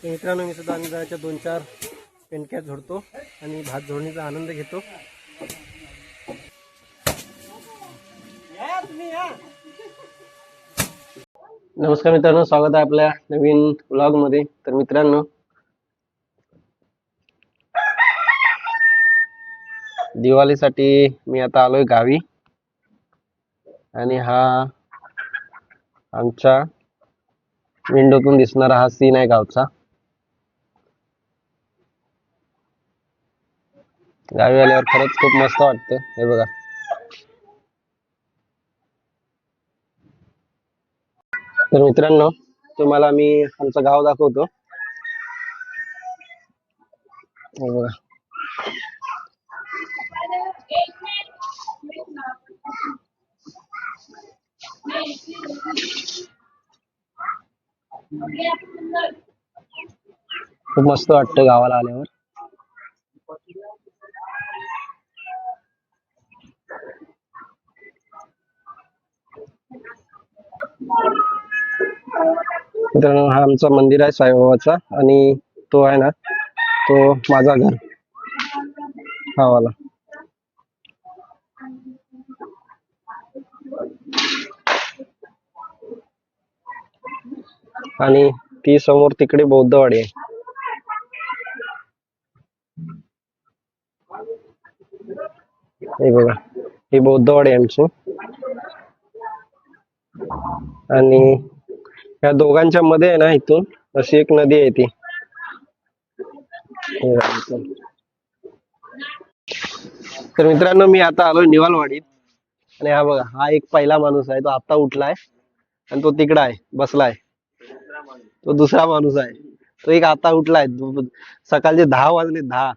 तर मित्रांनो मी सुद्धा अन्नदानाच्या दोन चार पेंडक्यात झोडतो आणि भात झोडणीचा आनंद घेतो. नमस्कार मित्रांनो स्वागत आहे आपल्या नवीन ब्लॉगमध्ये तर मित्रांनो दिवाळीसाठी मी आता आलोय गावी. आणि हा आमच्या विंडोतून दिसणारा हा सीन आहे गावचा. गावी आल्यावर खरंच खूप मस्त वाटतं. हे बघा. तर मित्रांनो तुम्हाला मी आमचं गाव दाखवतो. हे बघा. खूप मस्त वाटतं गावाला आल्यावर. मित्रांनो हा आमचा मंदिर आहे साईबाबाचा आणि तो आहे ना तो माझा घर. हा वाला आणि ती समोर तिकडे बौद्धवाडी आहे. हे बघा ही बौद्धवाडी आहे आमची. आणि या दोघांच्या मध्ये आहे ना इथून अशी एक नदी आहे ती. तर मित्रांनो मी आता आलो निवालवाडीत. आणि हा बघा हा एक पहिला माणूस आहे तो आता उठलाय. आणि तो तिकडा आहे बसलाय. तो दुसरा माणूस आहे. तो एक आता उठलाय सकाळचे दहा वाजले दहा.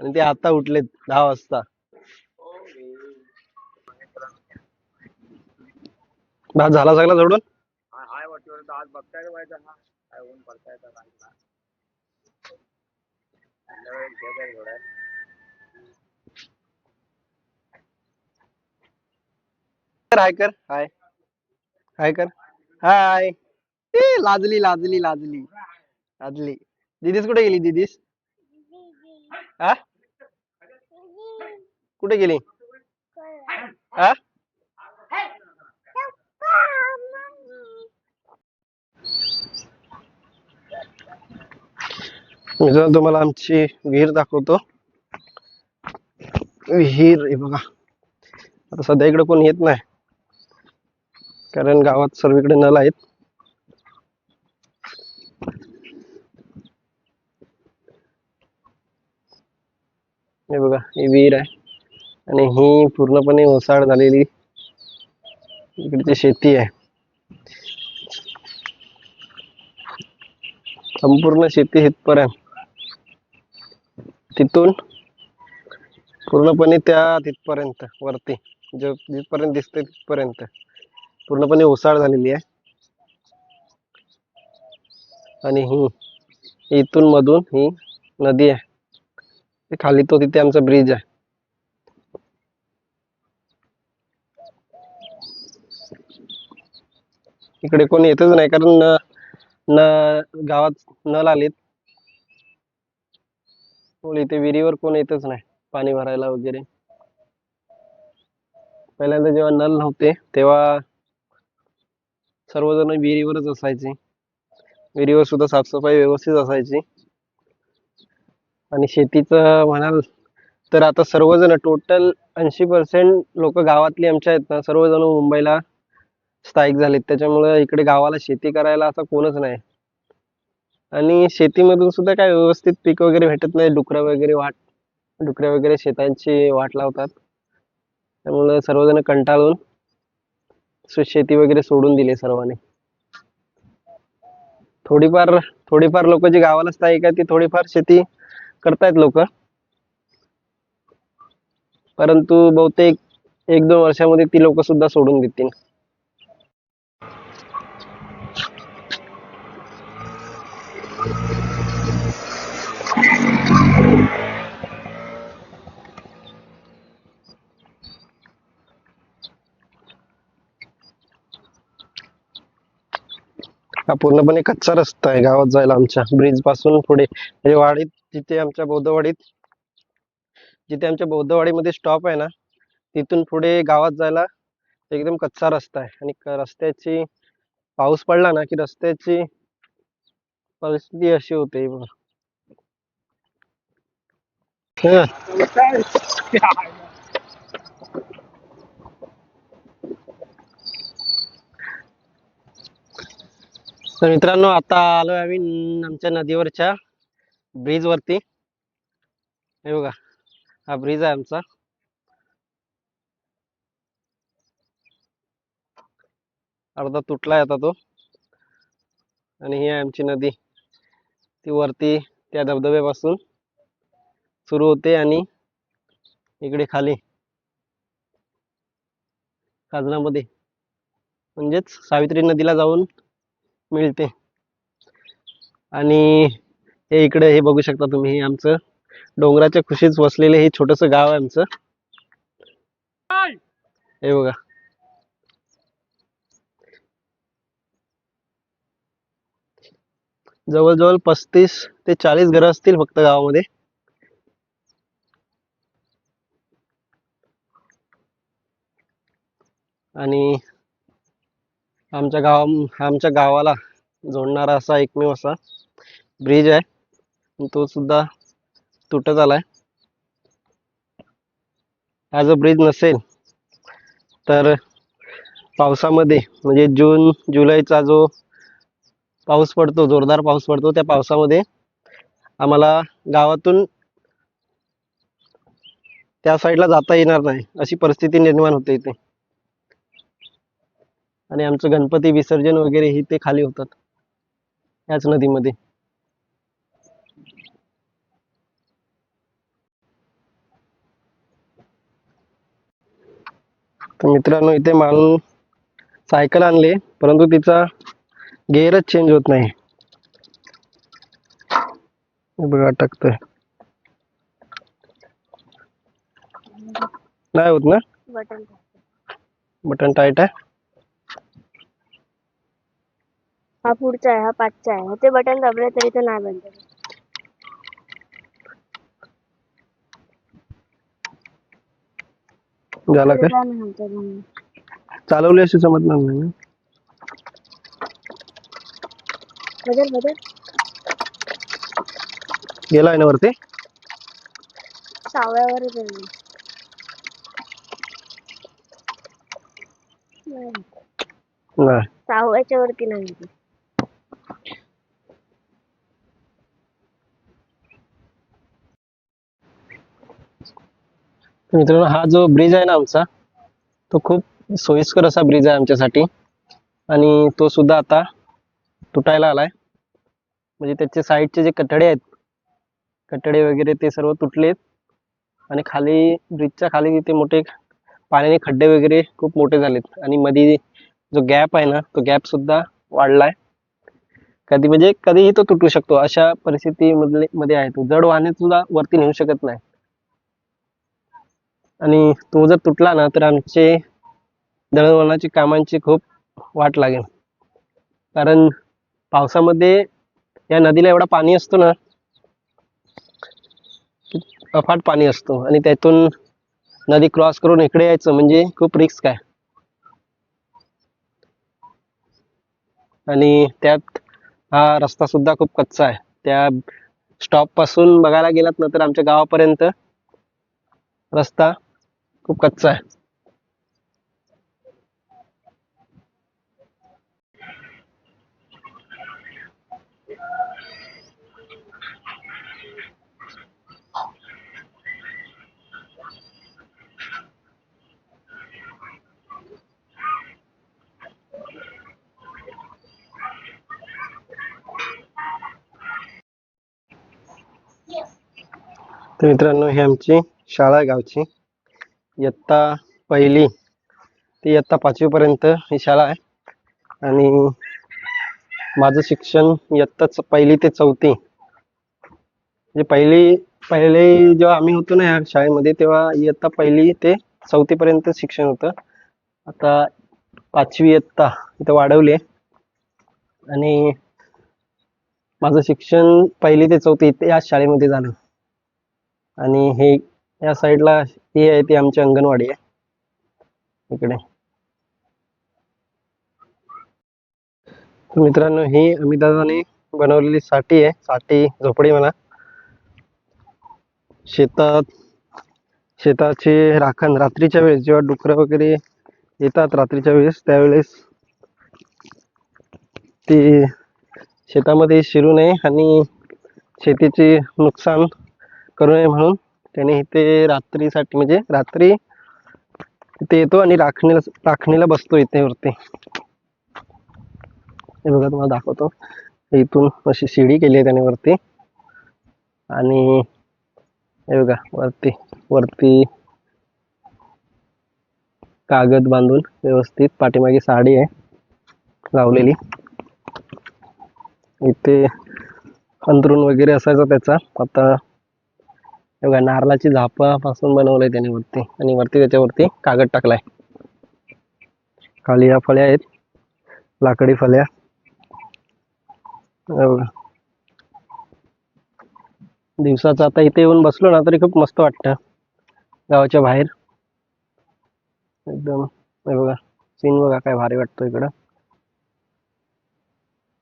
आणि ते आता उठलेत दहा वाजता. भात झाला सगळा जोडून? हाय वाटतं आज बघताय व्हायचं हा काय ऊन पडताय तर हाय कर हाय हाय. कर. हाय. ए लाजली लाजली लाजली. लाजली. दिदीस कुठे गेली दिदीस? हा कुठे गेली? हा मी जर तुम्हाला आमची विहीर दाखवतो. विहीर हे बघा. आता सध्या इकडे कोण येत नाही. कारण गावात सर्वीकडे नल आहेत. हे बघा ही विहीर आहे. आणि ही पूर्णपणे ओसाड झालेली इकडची शेती आहे. संपूर्ण शेती हितपर्यंत तिथून पूर्णपणे त्या तिथपर्यंत वरती. जे जिथपर्यंत दिसते तिथपर्यंत. पूर्णपणे ओसाड झालेली आहे. आणि ही इथून मधून ही नदी आहे. खाली तो तिथे आमचा ब्रिज आहे. इकडे कोणी येतच नाही कारण न न गावात नल आलेत. कोण इथे विहिरीवर कोण येतच नाही पाणी भरायला वगैरे. पहिल्यांदा जेव्हा नल नव्हते तेव्हा सर्वजण विहिरीवरच असायचे. विहिरीवर सुद्धा साफसफाई व्यवस्थित असायची. आणि शेतीचं म्हणाल तर आता सर्वजण टोटल ऐंशी पर्सेंट लोक गावातली आमच्या आहेत ना सर्वजण मुंबईला स्थायिक झालेत. त्याच्यामुळे इकडे गावाला शेती करायला असं कोणच नाही. आणि शेतीमधून सुद्धा काय व्यवस्थित पीक वगैरे भेटत नाही. डुकरं वगैरे वाट डुकऱ्या वगैरे शेतांची वाट लावतात. त्यामुळे सर्वजण कंटाळून शेती वगैरे सोडून दिली सर्वांनी. थोडीफार थोडीफार लोक जी गावाला स्थायिक का ती थोडीफार शेती करतायत लोक. परंतु बहुतेक एक दोन वर्षामध्ये ती लोक सुद्धा सोडून देतील. हा पूर्णपणे कच्चा रस्ता आहे. गावात जायला आमच्या ब्रिजपासून पुढे. म्हणजे वाडीत जिथे आमच्या बौद्धवाडीत जिथे आमच्या बौद्धवाडीमध्ये स्टॉप आहे ना तिथून पुढे गावात जायला एकदम कच्चा रस्ता आहे. आणि रस्त्याची पाऊस पडला ना की रस्त्याची परिस्थिती अशी होते. तर मित्रांनो आता आलोय आम्ही आमच्या नदीवरच्या ब्रिज वरती. हे बघा हा ब्रिज आहे आमचा. अर्धा तुटलाय आता तो. आणि ही आहे आमची नदी. ती वरती त्या धबधब्यापासून सुरू होते आणि इकडे खाली काजनामध्ये म्हणजेच सावित्री नदीला जाऊन मिळते. आणि हे इकडे हे बघू शकता तुम्ही हे आमचं डोंगराच्या खुशीच वसलेले हे छोटस गाव आहे आमचं. हे बघा. जवळजवळ पस्तीस ते चाळीस घरं असतील फक्त गावामध्ये. आणि आमच्या गावा आमच्या गावाला जोडणारा असा एकमेव असा ब्रिज आहे. तो सुद्धा तुटत आलाय. हा जो ब्रिज नसेल तर पावसामध्ये म्हणजे जून जुलैचा जो पाऊस पडतो जोरदार पाऊस पडतो त्या पावसामध्ये आम्हाला गावातून त्या साईडला जाता येणार नाही अशी परिस्थिती निर्माण होते इथे. आणि आमचं गणपती विसर्जन वगैरे ही ते खाली होतात. याच नदीमध्ये. तर मित्रांनो इथे माणूस सायकल आणली परंतु तिचा गेअरच चेंज होत नाही. बघा अटकतोय नाही होत ना? बटन बटन टाईट आहे? हा पुढचा आहे हा पाचचा आहे ते बटन दाबले तरी ते नाही बंद. झाला काय म्हणून. चालवली अशी समजणार नाही ना. बदल बदल गेलाय ना वरती सावळ्यावर नाही नाही. नाही सावळ्याच्या वरती नाही मित्रांनो हा जो ब्रिज आहे ना आमचा तो खूप सोयीस्कर असा ब्रिज आहे आमच्यासाठी. आणि तो सुद्धा आता तुटायला आलाय. म्हणजे त्याचे साईडचे जे कठडे आहेत कठडे वगैरे ते सर्व तुटलेत. आणि खाली ब्रिजच्या खाली तिथे मोठे पाण्याने खड्डे वगैरे खूप मोठे झालेत. आणि मध्ये जो गॅप आहे ना तो गॅप सुद्धा वाढलाय. कधी म्हणजे कधीही तो तुटू शकतो. अशा परिस्थितीमधले मध्ये आहे तो. जड वाहने सुद्धा वरती नेऊ शकत नाही. आणि तो जर तुटला ना तर आमचे दळणवळणाची कामांची खूप वाट लागेल. कारण पावसामध्ये या नदीला एवढा पाणी असतो ना अफाट पाणी असतो आणि त्यातून नदी क्रॉस करून इकडे यायचं म्हणजे खूप रिस्क आहे. आणि त्यात हा रस्ता सुद्धा खूप कच्चा आहे. त्या स्टॉपपासून बघायला गेलात ना तर आमच्या गावापर्यंत रस्ता खूप कच्चा आहे. तर मित्रांनो ही आमची शाळा गावची. इयत्ता पहिली ते इयत्ता पाचवीपर्यंत ही शाळा आहे. आणि माझं शिक्षण इयत्ताच पहिली ते चौथी. म्हणजे पहिली पहिले जेव्हा आम्ही होतो ना या शाळेमध्ये तेव्हा इयत्ता पहिली ते चौथीपर्यंत शिक्षण होतं. आता पाचवी इयत्ता इथं वाढवली आहे. आणि माझं शिक्षण पहिली ते चौथी इथे याच शाळेमध्ये झालं. आणि हे या साईडला ही आहे ती आमची अंगणवाडी आहे. इकडे. मित्रांनो ही अमिताने बनवलेली साठी आहे. साठी झोपडी म्हणा. शेतात शेताची राखण रात्रीच्या वेळेस जेव्हा डुकरं वगैरे येतात रात्रीच्या वेळेस त्यावेळेस ती शेतामध्ये शिरू नये आणि शेतीचे नुकसान करू नये म्हणून त्याने इथे रात्रीसाठी म्हणजे रात्री इथे येतो आणि राखणीला राखणीला बसतो इथे वरती हे बघा तुम्हाला दाखवतो. इथून अशी शिडी केली आहे त्याने वरती. आणि हे बघा वरती वरती कागद बांधून व्यवस्थित पाठीमागे साडी आहे लावलेली. इथे अंतरून वगैरे असायचा त्याचा. आता बघा नारळाची झापापासून बनवलंय त्याने वरती. आणि वरती त्याच्यावरती कागद टाकलाय. खाली या फळ्या आहेत. लाकडी फळ्या. बघा. दिवसाचं आता इथे येऊन बसलो ना तरी खूप मस्त वाटतं. गावाच्या बाहेर. एकदम हे बघा. सीन बघा काय भारी वाटतो इकडं.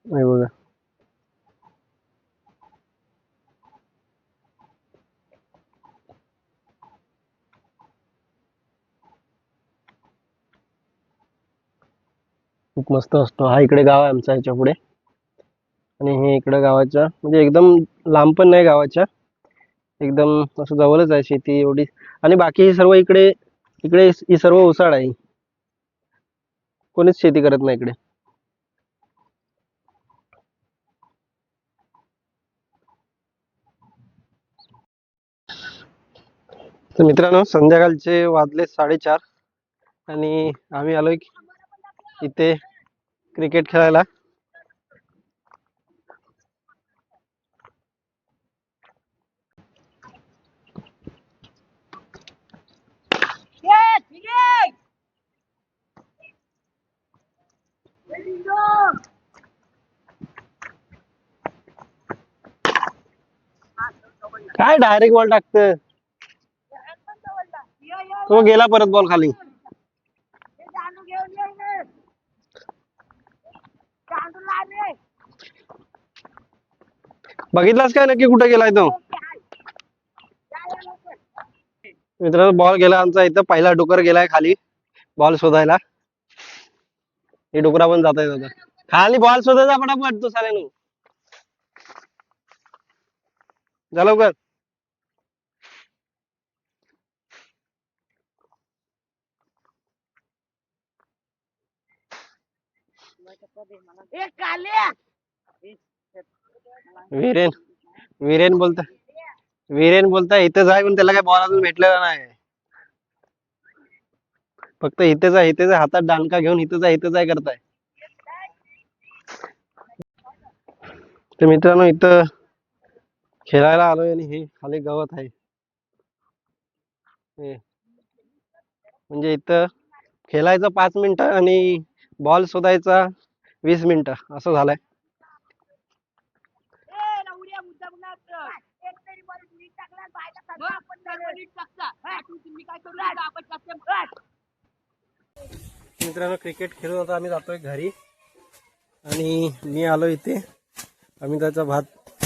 हे बघा. खूप मस्त असतो. हा इकडे गाव आहे आमचा याच्यापुढे. आणि हे इकडं गावाच्या म्हणजे एकदम लांब पण नाही गावाच्या. एकदम असं जवळच आहे शेती एवढी. आणि बाकी हे सर्व इकडे इकडे ही सर्व उसाड आहे. कोणीच शेती करत नाही इकडे. तर मित्रांनो संध्याकाळचे वाजले साडेचार. आणि आम्ही आलोय इथे क्रिकेट खेळायला? काय डायरेक्ट बॉल टाकत तो गेला परत बॉल खाली. बघितलास काय नक्की कुठे गेलाय तो? मित्रांनो बॉल गेला आमचा इथं. पहिला डुकर गेलाय खाली. बॉल शोधायला. हे डोकरा पण जात आहेत आता खाली बॉल शोधायचा पटापट. तो साल्यानो. जा लवकर. विरेन विरेन बोलता विरेन बोलता इथं जाय पण त्याला काय बॉल अजून भेटलेला नाही. फक्त इथेच आहे इथेच हातात डांका घेऊन इथे जाय इथं काय करताय. तर मित्रांनो इथं खेळायला आलोय आणि हे खाली गवत आहे. म्हणजे इथं खेळायचं पाच मिनिटं आणि बॉल शोधायचा वीस मिनिटं असं झालंय. मित्रांनो क्रिकेट खेळून आता आम्ही जातोय घरी. आणि मी आलो इथे. आम्ही त्याचा भात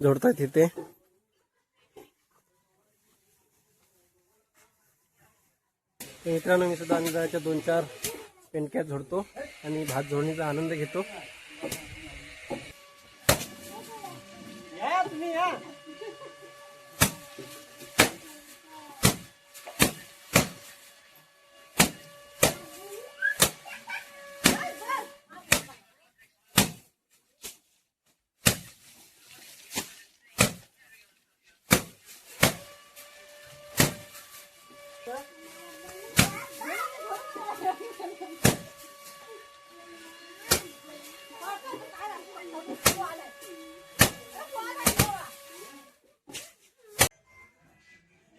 जोडतायत इथे. तर मित्रांनो मी सुद्धा अनुदानाच्या दोन चार पेंडक्यात झोडतो आणि भात झोडणीचा आनंद घेतो.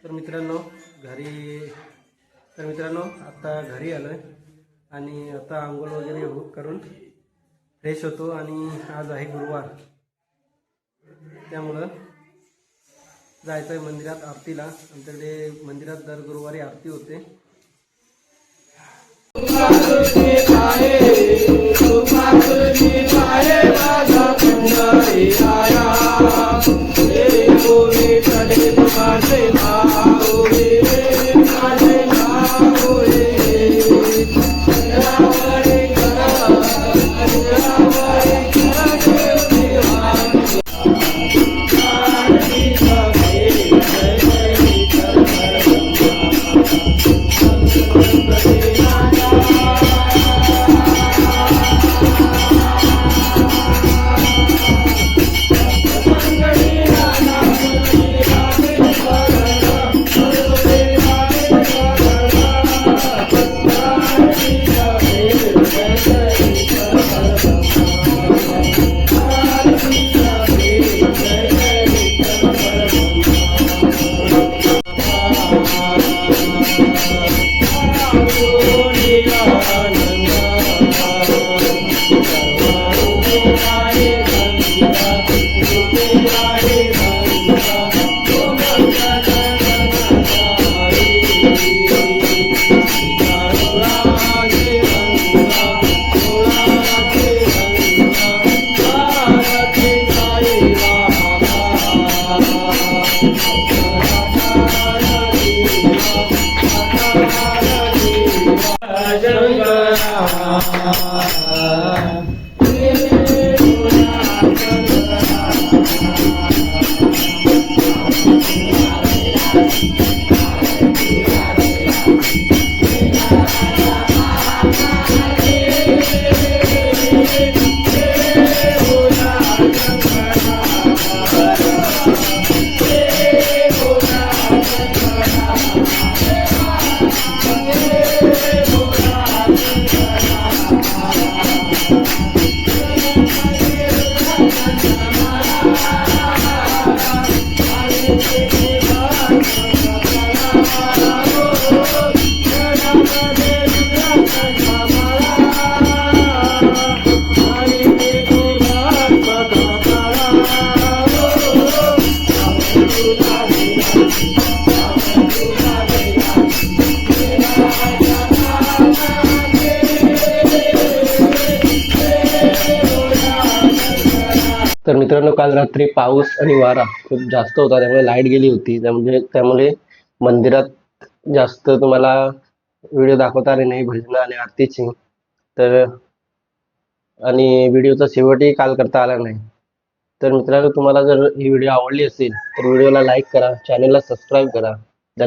तर मित्रांनो घरी तर मित्रांनो आता घरी आलोय आणि आता आंघोळ वगैरे करून फ्रेश होतो आणि आज आहे गुरुवार. त्यामुळं जायचं आहे मंदिरात आरतीला. आमच्याकडे मंदिरात दर गुरुवारी आरती होते. आया. तर मित्रांनो काल रात्री पाऊस आणि वारा खूप जास्त होता त्यामुळे लाइट गेली होती. त्यामुळे त्यामुळे मंदिरात जास्त तुम्हाला व्हिडिओ दाखवता आले नाही भजन आणि आरतीची. तर आणि व्हिडिओचा शेवटही काल करता आला नाही. तर मित्रांनो तुम्हाला जर ही व्हिडिओ आवडली असेल तर व्हिडिओला लाईक करा चॅनलला सबस्क्राईब करा.